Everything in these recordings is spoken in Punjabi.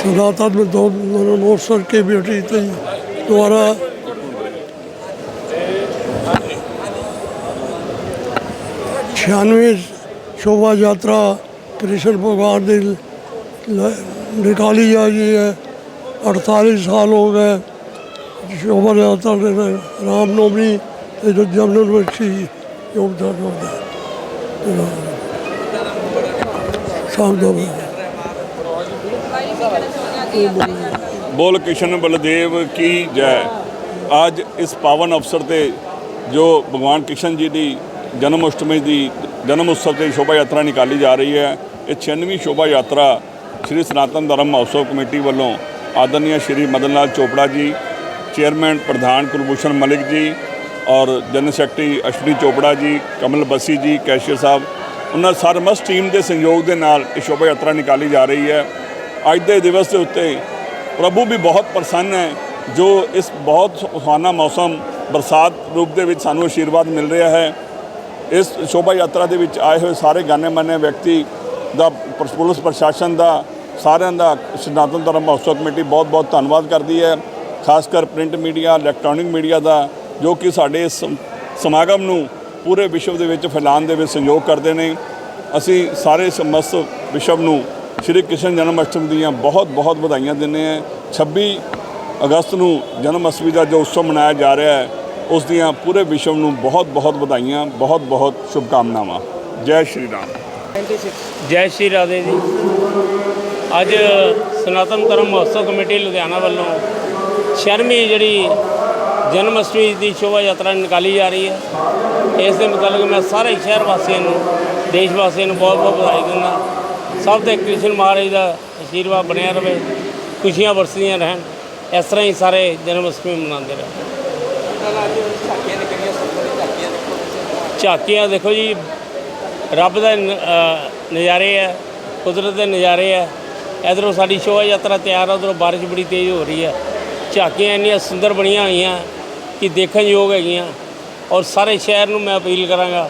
सनातन में दो महोत्सव की बेटी थी द्वारा छियानवे शोभा यात्रा कृष्ण भगवान की ल- निकाली जा रही है अड़तालीस साल हो गए शोभा यात्रा ने रामनवमी ये जो जन्मोत्सवी योगदान होता है शाम ਬੋਲ ਕਿਸ਼ਨ ਬਲਦੇਵ ਕੀ ਜੈ। ਅੱਜ ਇਸ ਪਾਵਨ ਅਵਸਰ ਤੇ ਜੋ ਭਗਵਾਨ ਕਿਸ਼ਨ ਜੀ ਦੀ ਜਨਮ ਅਸ਼ਟਮੀ ਦੀ ਜਨਮ ਉਤਸਵ ਤੇ ਸ਼ੋਭਾ ਯਾਤਰਾ ਨਿਕਾਲੀ ਜਾ ਰਹੀ ਹੈ, ਇਹ 96ਵੀਂ ਸ਼ੋਭਾ ਯਾਤਰਾ ਸ੍ਰੀ ਸਨਾਤਨ ਧਰਮ ਮਹੋਤਸਵ ਕਮੇਟੀ ਵੱਲੋਂ ਆਦਰਨੀय ਸ਼੍ਰੀ ਮਦਨ ਲਾਲ ਚੋਪੜਾ ਜੀ, ਚੇਅਰਮੈਨ ਪ੍ਰਧਾਨ ਕੁਲਭੂਸ਼ਣ ਮਲਿਕ ਜੀ ਔਰ ਜਨਰਲ ਸੈਕਟਰੀ ਅਸ਼ਵਨੀ ਚੋਪੜਾ ਜੀ, ਕਮਲ ਬਸੀ ਜੀ, ਕੈਸ਼ੀਅਰ ਸਾਹਿਬ, ਉਹਨਾਂ ਸਾਰੇ ਸਰਮਸ ਟੀਮ ਦੇ ਸਹਿਯੋਗ ਦੇ ਨਾਲ ਇਹ ਸ਼ੋਭਾ ਯਾਤਰਾ ਨਿਕਾਲੀ ਜਾ ਰਹੀ ਹੈ। ਅੱਜ ਦੇ ਦਿਵਸ ਦੇ ਉੱਤੇ ਪ੍ਰਭੂ ਵੀ ਬਹੁਤ ਪ੍ਰਸੰਨ ਹੈ, ਜੋ ਇਸ ਬਹੁਤ ਸੁਹਾਨਾ ਮੌਸਮ ਬਰਸਾਤ ਰੂਪ ਦੇ ਵਿੱਚ ਸਾਨੂੰ ਆਸ਼ੀਰਵਾਦ ਮਿਲ ਰਿਹਾ ਹੈ। ਇਸ ਸ਼ੋਭਾ ਯਾਤਰਾ ਦੇ ਵਿੱਚ ਆਏ ਹੋਏ ਸਾਰੇ ਗਾਣੇ ਮੰਨੇ ਵਿਅਕਤੀ ਦਾ ਪ- ਪੁਲਿਸ ਪ੍ਰਸ਼ਾਸਨ ਦਾ, ਸਾਰਿਆਂ ਦਾ ਸਨਾਤਨ ਧਰਮ ਮਹੋਤਸਵ ਕਮੇਟੀ ਬਹੁਤ ਬਹੁਤ ਧੰਨਵਾਦ ਕਰਦੀ ਹੈ। ਖਾਸ ਕਰ ਪ੍ਰਿੰਟ ਮੀਡੀਆ, ਇਲੈਕਟ੍ਰੋਨਿਕ ਮੀਡੀਆ ਦਾ, ਜੋ ਕਿ ਸਾਡੇ ਇਸ ਸਮਾਗਮ ਨੂੰ ਪੂਰੇ ਵਿਸ਼ਵ ਦੇ ਵਿੱਚ ਫੈਲਾਉਣ ਦੇ ਵਿੱਚ ਸਹਿਯੋਗ ਕਰਦੇ ਨੇ। ਅਸੀਂ ਸਾਰੇ ਸਮਸਤ ਵਿਸ਼ਵ ਨੂੰ ਸ਼੍ਰੀ ਕ੍ਰਿਸ਼ਨ ਜਨਮ ਅਸ਼ਟਮੀ ਦੀਆਂ ਬਹੁਤ ਬਹੁਤ ਵਧਾਈਆਂ ਦਿੰਦੇ ਹਾਂ। 26 ਅਗਸਤ ਨੂੰ ਜਨਮ ਅਸ਼ਟਮੀ ਦਾ ਜੋ ਉਤਸਵ ਮਨਾਇਆ ਜਾ ਰਿਹਾ ਹੈ, ਉਸ ਦੀਆਂ ਪੂਰੇ ਵਿਸ਼ਵ ਨੂੰ ਬਹੁਤ ਬਹੁਤ ਵਧਾਈਆਂ, ਬਹੁਤ ਬਹੁਤ ਸ਼ੁਭਕਾਮਨਾਵਾਂ। ਜੈ ਸ਼੍ਰੀ ਰਾਮ। ਜੈ ਸ਼੍ਰੀ ਰਾਧੇ ਜੀ। ਅੱਜ ਸਨਾਤਨ ਧਰਮ ਮਹੋਤਸਵ ਕਮੇਟੀ ਲੁਧਿਆਣਾ ਵੱਲੋਂ ਸ਼ਰਮੀ ਜਿਹੜੀ ਜਨਮ ਅਸ਼ਟਮੀ ਦੀ ਸ਼ੋਭਾ ਯਾਤਰਾ ਨਿਕਾਲੀ ਜਾ ਰਹੀ ਹੈ। ਇਸ ਦੇ ਮੁਤਲਕ ਮੈਂ ਸਾਰੇ ਸ਼ਹਿਰ ਵਾਸੀਆਂ ਨੂੰ, ਦੇਸ਼ ਵਾਸੀਆਂ ਨੂੰ ਬਹੁਤ ਬਹੁਤ ਵਧਾਈ ਦਿੰਦਾ। ਸਭ ਤੇ ਕ੍ਰਿਸ਼ਨ ਮਹਾਰਾਜ ਦਾ ਆਸ਼ੀਰਵਾਦ ਬਣਿਆ ਰਵੇ ਖੁਸ਼ੀਆਂ ਵਰਸਦੀਆਂ ਰਹਿਣ। ਇਸ ਤਰ੍ਹਾਂ ਹੀ ਸਾਰੇ ਜਨਮ ਅਸ਼ਟਮੀ ਮਨਾਉਂਦੇ ਰਹਿਣ ਝਾਕੀਆਂ ਦੇਖੋ ਜੀ ਰੱਬ ਦਾ ਨ- ਅ, ਨਜ਼ਾਰੇ ਹੈ ਕੁਦਰਤ ਦੇ ਨਜ਼ਾਰੇ ਹੈ। ਇਧਰੋਂ ਸਾਡੀ ਸ਼ੋਭਾ ਯਾਤਰਾ ਤਿਆਰ ਹੈ ਉਧਰੋਂ ਬਾਰਿਸ਼ ਬੜੀ ਤੇਜ਼ ਹੋ ਰਹੀ ਹੈ। ਝਾਕੀਆਂ ਇੰਨੀਆਂ ਸੁੰਦਰ ਬਣੀਆਂ ਹੋਈਆਂ ਕਿ ਦੇਖਣ ਯੋਗ ਹੈਗੀਆਂ। ਔਰ ਸਾਰੇ ਸ਼ਹਿਰ ਨੂੰ ਮੈਂ ਅਪੀਲ ਕਰਾਂਗਾ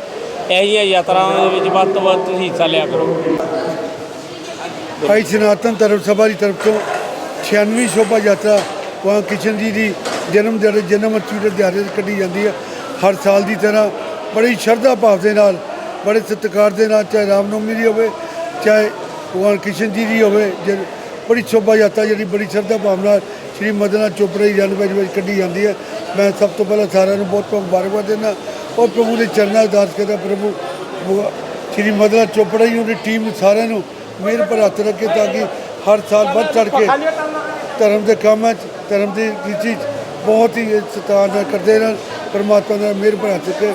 ਇਹੋ ਜਿਹੀਆਂ ਯਾਤਰਾਵਾਂ ਦੇ ਵਿੱਚ ਵੱਧ ਤੋਂ ਵੱਧ ਤੁਸੀਂ ਹਿੱਸਾ ਲਿਆ ਕਰੋ। ਭਾਈ ਸਨਾਤਨ ਧਰਮ ਸਭਾ ਦੀ ਤਰਫ ਤੋਂ 96ਵੀਂ ਸ਼ੋਭਾ ਯਾਤਰਾ ਭਗਵਾਨ ਕ੍ਰਿਸ਼ਨ ਜੀ ਦੀ ਜਨਮ ਦਿਹਾੜੇ, ਜਨਮ ਅਸ਼ਟਮੀ ਦੇ ਦਿਹਾੜੇ ਤੇ ਕੱਢੀ ਜਾਂਦੀ ਹੈ। ਹਰ ਸਾਲ ਦੀ ਤਰ੍ਹਾਂ ਬੜੀ ਸ਼ਰਧਾ ਭਾਵ ਦੇ ਨਾਲ, ਬੜੇ ਸਤਿਕਾਰ ਦੇ ਨਾਲ, ਚਾਹੇ ਰਾਮਨਵਮੀ ਦੀ ਹੋਵੇ, ਚਾਹੇ ਭਗਵਾਨ ਕ੍ਰਿਸ਼ਨ ਜੀ ਦੀ ਹੋਵੇ, ਜ- ਬੜੀ ਸ਼ੋਭਾ ਯਾਤਰਾ ਜਿਹੜੀ ਬੜੀ ਸ਼ਰਧਾ ਭਾਵ ਨਾਲ ਸ਼੍ਰੀ ਮਦਨਾ ਚੋਪੜਾ ਜੀ ਜਨਮ ਵਿੱਚ ਕੱਢੀ ਜਾਂਦੀ ਹੈ। ਮੈਂ ਸਭ ਤੋਂ ਪਹਿਲਾਂ ਸਾਰਿਆਂ ਨੂੰ ਬਹੁਤ ਬਹੁਤ ਮੁਬਾਰਕਬਾਦ ਦਿੰਦਾ ਔਰ ਪ੍ਰਭੂ ਦੇ ਚਰਨਾਂ ਅਰਦਾਸ ਕਰਦਾ ਪ੍ਰਭੂ ਸ਼੍ਰੀ ਮਦਨਾ ਚੋਪੜਾ ਜੀ ਉਹਦੀ ਟੀਮ ਸਾਰਿਆਂ ਨੂੰ ਮਿਹਰ ਪਰ ਹੱਥ ਰੱਖੇ ਤਾਂ ਕਿ ਹਰ ਸਾਲ ਵੱਧ ਚੜ ਕੇ ਧਰਮ ਦੇ ਕੰਮਾਂ 'ਚ, ਧਰਮ ਦੀ ਰੀਤੀ 'ਚ ਬਹੁਤ ਹੀ ਸਤਾਰ ਕਰਦੇ ਰਹਿਣ, ਪਰਮਾਤਮਾ ਦਾ ਮਿਹਰ ਪਰ ਚੁੱਕੇ